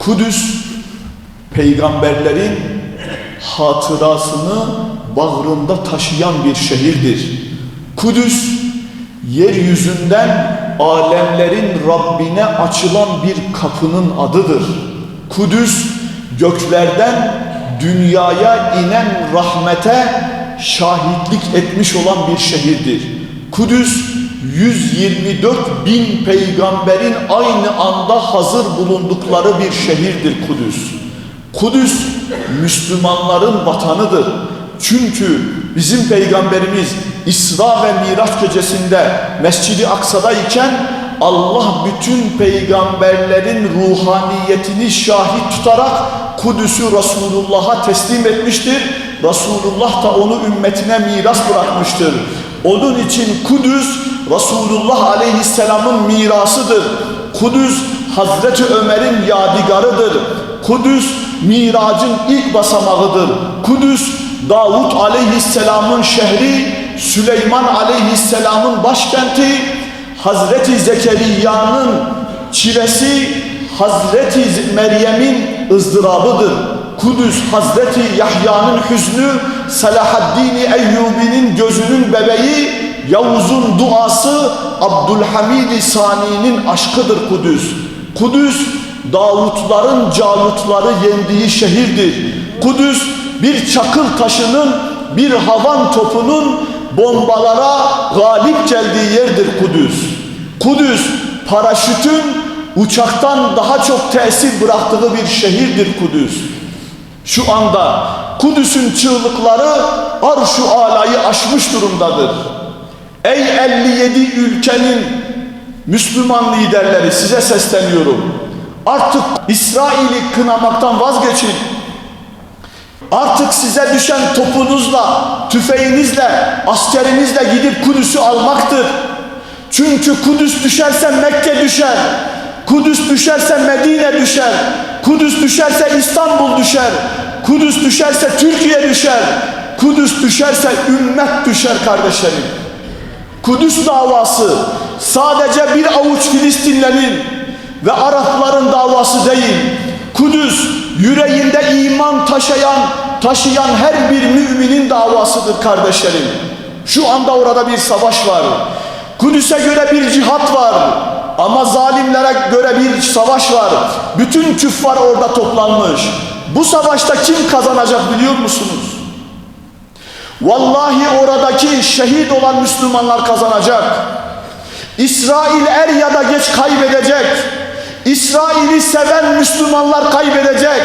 Kudüs peygamberlerin hatırasını bağrında taşıyan bir şehirdir. Kudüs yeryüzünden alemlerin Rabbine açılan bir kapının adıdır. Kudüs göklerden dünyaya inen rahmete şahitlik etmiş olan bir şehirdir. Kudüs 124 bin peygamberin aynı anda hazır bulundukları bir şehirdir Kudüs. Kudüs Müslümanların vatanıdır. Çünkü bizim peygamberimiz İsra ve Miraç gecesinde Mescid-i Aksa'dayken Allah bütün peygamberlerin ruhaniyetini şahit tutarak Kudüs'ü Resulullah'a teslim etmiştir. Resulullah da onu ümmetine miras bırakmıştır. Onun için Kudüs Resulullah Aleyhisselam'ın mirasıdır. Kudüs Hazreti Ömer'in yadigarıdır. Kudüs miracın ilk basamağıdır. Kudüs Davut Aleyhisselam'ın şehri, Süleyman Aleyhisselam'ın başkenti, Hazreti Zekeriya'nın çilesi, Hazreti Meryem'in ızdırabıdır. Kudüs Hazreti Yahya'nın hüznü, Selahaddin Eyyubi'nin gözünün bebeği, Yavuz'un duası, Abdülhamid Sani'nin aşkıdır Kudüs. Kudüs Davutların Calutları yendiği şehirdir. Kudüs bir çakıl taşının, bir havan topunun bombalara galip geldiği yerdir Kudüs. Kudüs paraşütün uçaktan daha çok tesir bıraktığı bir şehirdir Kudüs. Şu anda Kudüs'ün çığlıkları arş-ı alayı aşmış durumdadır. Ey 57 ülkenin Müslüman liderleri size sesleniyorum. Artık İsrail'i kınamaktan vazgeçin. Artık size düşen topunuzla, tüfeğinizle, askerinizle gidip Kudüs'ü almaktır. Çünkü Kudüs düşerse Mekke düşer. Kudüs düşerse Medine düşer. Kudüs düşerse İstanbul düşer. Kudüs düşerse Türkiye düşer. Kudüs düşerse ümmet düşer kardeşlerim. Kudüs davası sadece bir avuç Filistinlerin ve Arapların davası değil. Kudüs yüreğinde iman taşıyan, taşıyan her bir müminin davasıdır kardeşlerim. Şu anda orada bir savaş var. Kudüs'e göre bir cihat var. Ama zalimlere göre bir savaş var. Bütün küffar orada toplanmış. Bu savaşta kim kazanacak biliyor musunuz? Vallahi oradaki şehit olan Müslümanlar kazanacak. İsrail er ya da geç kaybedecek. İsrail'i seven Müslümanlar kaybedecek.